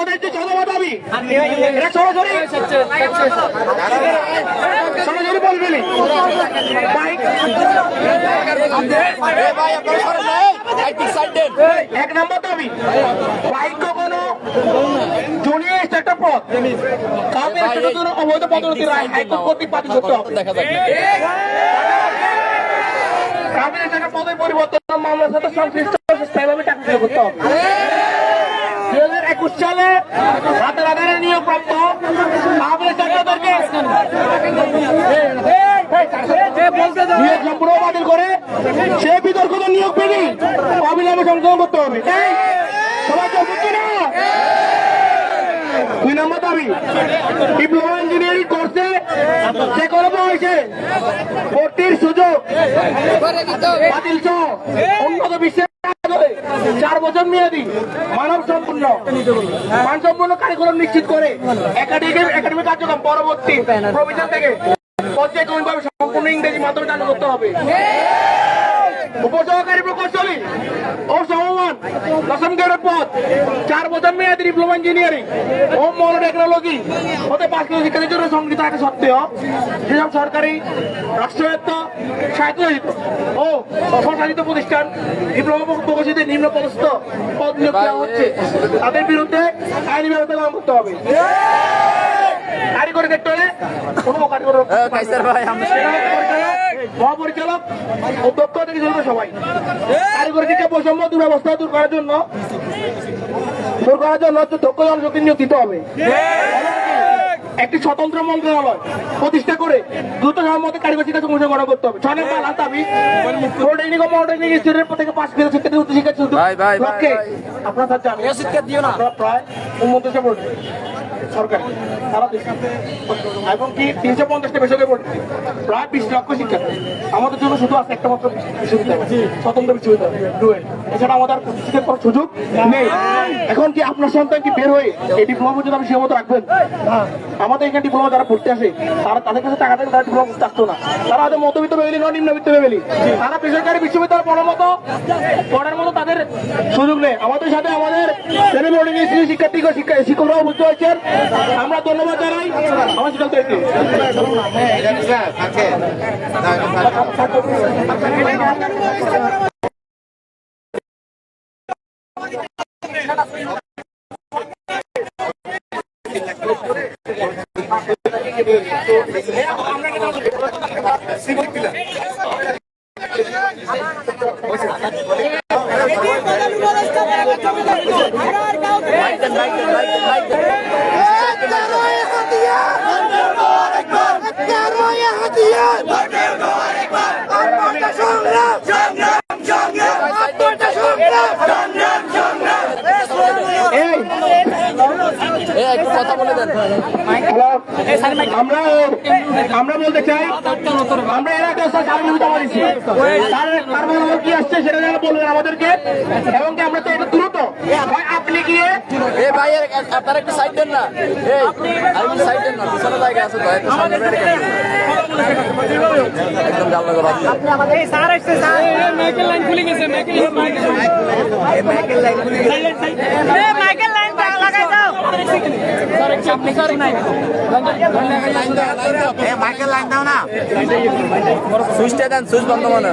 আমাদের যে জনমত দাবি এটা সরাসরি সরাসরি বলবেনি এক নম্বর দাবি। বাইক কখনো জুনিয়র একটা পথ। কাউকে সেটার জন্য অবৈধ পদ্ধতি রায় হাইকোর্ট কর্তৃক বাতিল করতে হবে দেখা সেটা পদের পরিবর্তন মামলার সাথে সংশ্লিষ্ট স্থায়ীভাবে টাকা করতে হবে। হাজার একুশ সালে হাতের আধারে নিয়োগ প্রাপ্ত আহমেদ চাকরদেরকে বাতিল করে সে বিতর্কিত নিয়োগ পেনি অবিলম্বে সংশোধন করতে হবে দুই নম্বর দাবি ডিপ্লোমা ইঞ্জিনিয়ারিং কোর্সে যে কোনো বয়সে ভর্তির সুযোগ বাতিল বিশ্বের আদলে চার বছর মেয়াদি মানব সম্পূর্ণ। মানসম্পন্ন কারিকুলাম নিশ্চিত করে একাডেমিক একাডেমিক কার্যক্রম পরবর্তী প্রভিশন থেকে পর্যায়ক্রমিকভাবে সম্পূর্ণ ইংরেজি মাধ্যমে চালু করতে হবে। উপসহকারী প্রকৌশলী ও দশম গ্রেডের পদ চার বছর মেয়াদি ডিপ্লোমা ইঞ্জিনিয়ারিং। ও মনো টেকনোলজি। হতে পাঁচ কিলো শিক্ষার্থীর জন্য সংগীত থাকা সত্ত্বেও। যেসব সরকারি রাষ্ট্রায়ত্ত স্বায়ত্তশাসিত ও স্বশাসিত প্রতিষ্ঠান ডিপ্লোমা প্রকৌশলীদের নিম্ন পদস্থ পদ নিয়োগ দেওয়া হচ্ছে তাদের বিরুদ্ধে আইনি ব্যবস্থা গ্রহণ করতে হবে। কারিগরি সেক্টরে কোনো কারিগর মহাপরিচালক অধ্যক্ষ থেকে শুরু সবাই। কারিগরি শিক্ষা বৈষম্য দুরবস্থা দূর করার জন্য দূর করার জন্য দক্ষ জনশক্তি নিয়োগ দিতে হবে। একটি স্বতন্ত্র মন্ত্রণালয় প্রতিষ্ঠা করে দ্রুত সম্মত কারিগরি শিক্ষা সমস্যা গঠন করতে হবে। ছয় নম্বর লাল দাবি পলিটেকনিক ও মনোটেকনিক ইনস্টিটিউটের থেকে পাঁচ কিলো শিক্ষার্থী উচ্চ শিক্ষা ভাই, ভাই, ভাই, আপনারা স্যার জানেন শিক্ষা দিও না। প্রায় উন্নত পড়ছি। সরকার এবং তিনশো পঞ্চাশটা প্রায় আমাদের জন্য আমাদের এখন কি আপনার সন্তান কি বের হয়ে এই ডিপ্লোমা পর্যন্ত আপনি সীমাবদ্ধ রাখবেন? আমাদের এখানে ডিপ্লোমা যারা পড়তে আসে, তারা তাদের কাছে টাকা থাকে তারা ডিপ্লোমা আসতো না। তারা হয়তো মধ্যবিত্ত ফ্যামিলি নয়, নিম্নবিত্ত ফ্যামিলি। তারা বেসরকারি বিশ্ববিদ্যালয় পড়ার মতো পড়ার মতো তাদের সুযোগ নেই। আমাদের সাথে আমাদের শিক্ষার্থী শিক্ষা, শিক্ষকরাও বুঝতে পারছেন। আমরা ধন্যবাদ জানাই। আমার শিক্ষকদেরকে এই এই একটু আমরা আমরা বলতে চাই আমরা এর আগে স্যার কারণ তার মানে কি আসছে সেটা যেন বলবেন আমাদেরকে এবং আমরা তো এটা দ্রুত হয় আপনি গিয়ে এ ভাই আপনারা একটু সাইড দেন না। এই সাইড দেন না পিছনে জায়গা আছে তো একটু সামনে। মাইকেল লাইন খুলে গেছে মাইকেল মাইকেল লাইন লাগাই সুইচটা দেন সুইচ বন্ধ মনে। না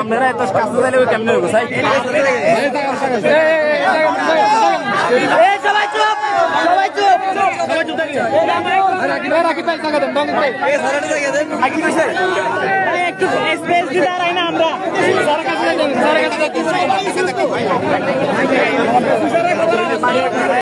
আপনারা এত কাছে যাইলে কেমনে হইব সাইড এই সবাই চুপ। সবাই চুপ। একটু পার্টি দাঁড়াই না আমরা। কাছে কাছে